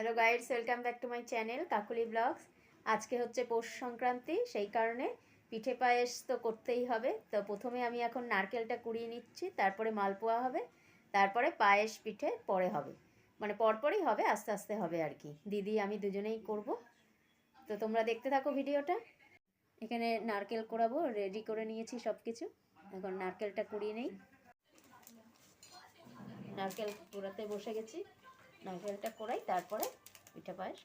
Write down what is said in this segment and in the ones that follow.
Hello guides welcome back to my channel Kakuli blogs আজকে হচ্ছে পৌষ সংক্রান্তি, সেই কারণে পিঠে পায়েস তো করতেই হবে। তো প্রথমে আমি এখন নারকেলটা কুড়িয়ে নিচ্ছি, তারপরে মালপোয়া হবে, তারপরে পায়েস পিঠে পরে হবে। মানে পরপরই হবে, আস্তে আস্তে হবে আর কি। দিদি, আমি দুজনেই করব। তো তোমরা দেখতে থাকো ভিডিওটা। এখানে নারকেল কোড়াবো রেডি করে নিয়েছি সব কিছু এখন নারকেলটা কুড়িয়ে নেই। নারকেল কুড়াতে বসে গেছি। নারকেলটা কোড়াই তারপরে পিঠা পায়েস।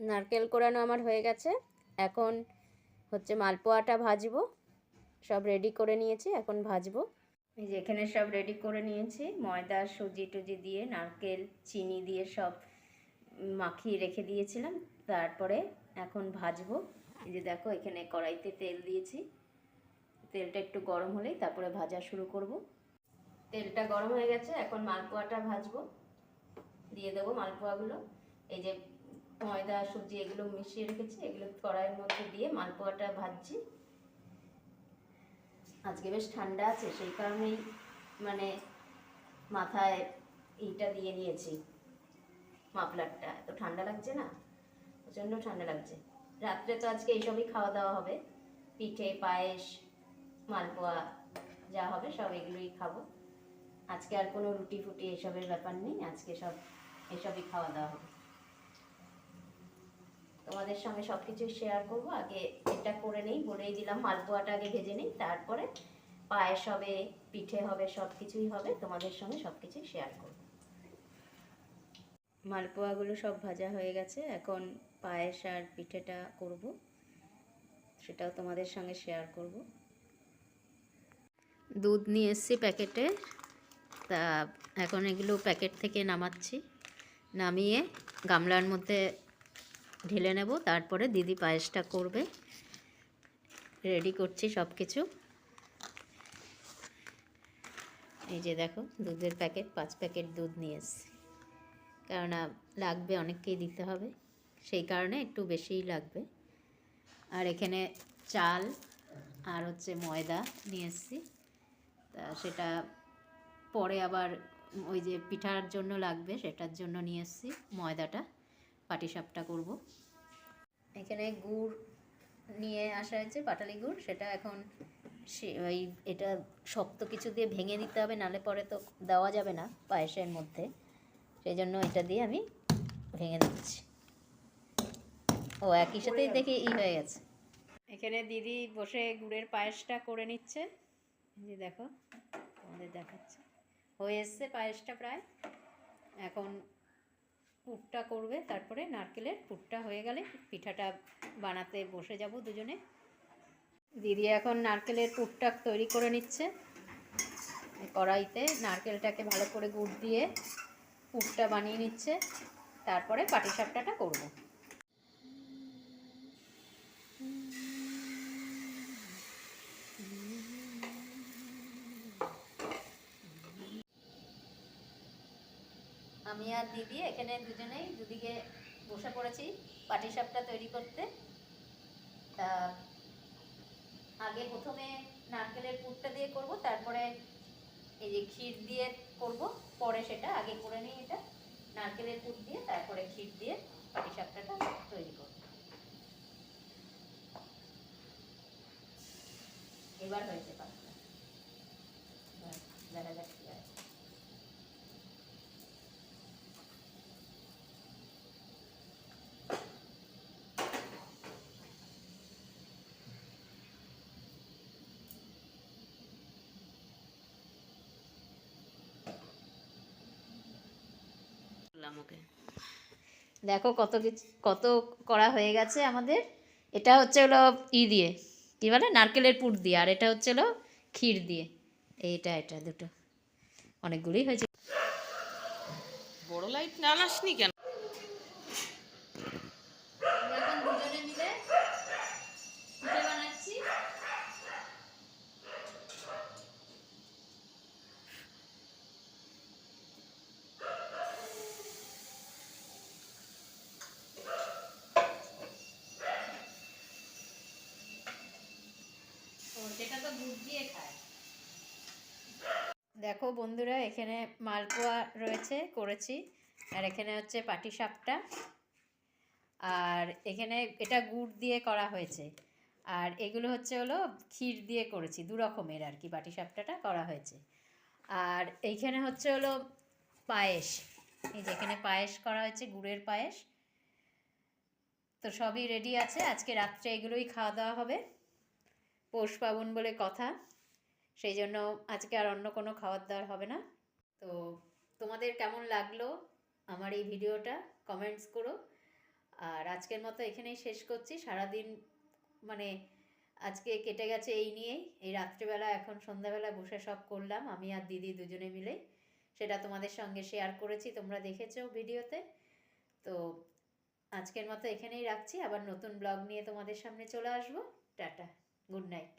নারকেল কোড়ানো আমার হয়ে গেছে। এখন হচ্ছে মালপোয়াটা ভাজবো। সব রেডি করে নিয়েছি, এখন ভাজবো। এই যে এখানে সব রেডি করে নিয়েছি। ময়দা, সুজি টুজি দিয়ে, নারকেল, চিনি দিয়ে সব মাখিয়ে রেখে দিয়েছিলাম। তারপরে এখন ভাজবো। এই যে দেখো, এখানে কড়াইতে তেল দিয়েছি। তেলটা একটু গরম হলেই তারপরে ভাজা শুরু করব। তেলটা গরম হয়ে গেছে, এখন মালপোয়াটা ভাজবো। দিয়ে দেবো মালপোয়াগুলো। এই যে ময়দা, সুজি, এগুলো মিশিয়ে রেখেছি। এগুলো কড়াইয়ের মধ্যে দিয়ে মালপোয়াটা ভাজছি। আজকে বেশ ঠান্ডা আছে, সেই কারণেই মানে মাথায় এইটা দিয়ে নিয়েছি, মাফলারটা। এত ঠান্ডা লাগছে না? প্রচণ্ড ঠান্ডা লাগছে। রাত্রে তো আজকে এইসবই খাওয়া দাওয়া হবে। পিঠে, পায়েস, মালপোয়া যা হবে সব এগুলোই খাব। আজকে আর কোনো রুটি ফুটি এসবের ব্যাপার নেই, আজকে সব এসবই খাওয়া দাওয়া হবে। তোমাদের সঙ্গে সব কিছু শেয়ার করব। আগে এটা করে নেই, বলেই দিলাম মালপোয়াটা আগে ভেজে নিই, তারপরে পায়েস হবে, পিঠে হবে সব কিছুই হবে, তোমাদের সঙ্গে সব কিছুই শেয়ার করব। মালপোয়াগুলো সব ভাজা হয়ে গেছে, এখন পায়েস আর পিঠেটা করব, সেটাও তোমাদের সঙ্গে শেয়ার করব। দুধ নিয়ে এসছি প্যাকেটে, তা এখন এগুলো প্যাকেট থেকে নামাচ্ছি, নামিয়ে গামলার মধ্যে ঢেলে নেব, তারপরে দিদি পায়েসটা করবে। রেডি করছি সব কিছু এই যে দেখো, দুধের প্যাকেট, পাঁচ প্যাকেট দুধ নিয়ে এসছি কেননা লাগবে অনেককেই দিতে হবে। সেই কারণে একটু বেশিই লাগবে। আর এখানে চাল আর হচ্ছে ময়দা নিয়ে এসছি তা সেটা পরে আবার ওই যে পিঠার জন্য লাগবে, সেটার জন্য নিয়ে এসছি ময়দাটা। পাটিসাপটা করব। এখানে গুড় নিয়ে আসা হয়েছে পাটালি গুড়। সেটা এখন সে ওই এটা শক্ত কিছু দিয়ে ভেঙে দিতে হবে নালে পরে তো দেওয়া যাবে না পায়েসের মধ্যে। সেই জন্য এটা দিয়ে আমি ভেঙে দিচ্ছি। ও একই সাথেই দেখি ই হয়ে গেছে। এখানে দিদি বসে গুড়ের পায়েসটা করে নিচ্ছে। এই যে দেখো তোমাদের দেখাচ্ছে। হয়ে এসছে পায়েসটা প্রায়। এখন পুরটা করবে, তারপরে নারকেলের পুরটা হয়ে গেলে পিঠাটা বানাতে বসে যাব দুজনে। দিদি এখন নারকেলের পুরটা তৈরি করে নিচ্ছে। কড়াইতে নারকেলটাকে ভালো করে গুড় দিয়ে পুরটা বানিয়ে নিচ্ছে। তারপরে পাটিসাপটাটা করব। আমি আর দিদি এখানে দুজনেই দুদিকে বসে পড়েছি পাটিসাপটা তৈরি করতে। তা আগে প্রথমে নারকেলের পুরটা দিয়ে করব, তারপরে এই যে ক্ষীর দিয়ে করব, পরে সেটা আগে করে নিই এটা। নারকেলের পুর দিয়ে তারপরে ক্ষীর দিয়ে পাটিসাপটাটা তৈরি করব। এবার হয়েছে পাতলা এবার দেখা যাক কি হয় বললাম ওকে। দেখো কত কিছু কত করা হয়ে গেছে আমাদের। এটা হচ্ছে হলো ই দিয়ে কী বলে? নারকেলের পুর দিয়ে আর এটা হচ্ছে হলো ক্ষীর দিয়ে। এইটা এটা দুটো। অনেকগুলোই হয়েছে। বড় লাইট না আসনি কেন এখন দুজনে মিলে পিঠে বানাচ্ছি দেখো বন্ধুরা, এখানে মালপোয়া রয়েছে, করেছি। আর এখানে হচ্ছে পাটিসাপটা। আর এখানে এটা গুড় দিয়ে করা হয়েছে। আর এগুলো হচ্ছে হলো ক্ষীর দিয়ে করেছি, দু রকমের আর কি, পাটিসাপটাটা করা হয়েছে। আর এইখানে হচ্ছে হলো পায়েস। এই যেখানে পায়েস করা হয়েছে, গুড়ের পায়েস। তো সবই রেডি আছে। আজকে রাত্রে এগুলোই খাওয়া দাওয়া হবে। পৌষ পার্বণ বলে কথা। সেই জন্য আজকে আর অন্য কোনো খাবার দাবার হবে না। তো তোমাদের কেমন লাগল আমার এই ভিডিওটা? কমেন্টস করো। আর আজকের মতো এখানেই শেষ করছি। সারাদিন মানে আজকে কেটে গেছে এই নিয়েই। এই রাত্রিবেলা এখন সন্ধ্যাবেলা বসে সব করলাম। আমি আর দিদি দুজনে মিলে। সেটা তোমাদের সঙ্গে শেয়ার করেছি। তোমরা দেখেছ ভিডিওতে। তো আজকের মতো এখানেই রাখছি। আবার নতুন ব্লগ নিয়ে তোমাদের সামনে চলে আসব। Tata good night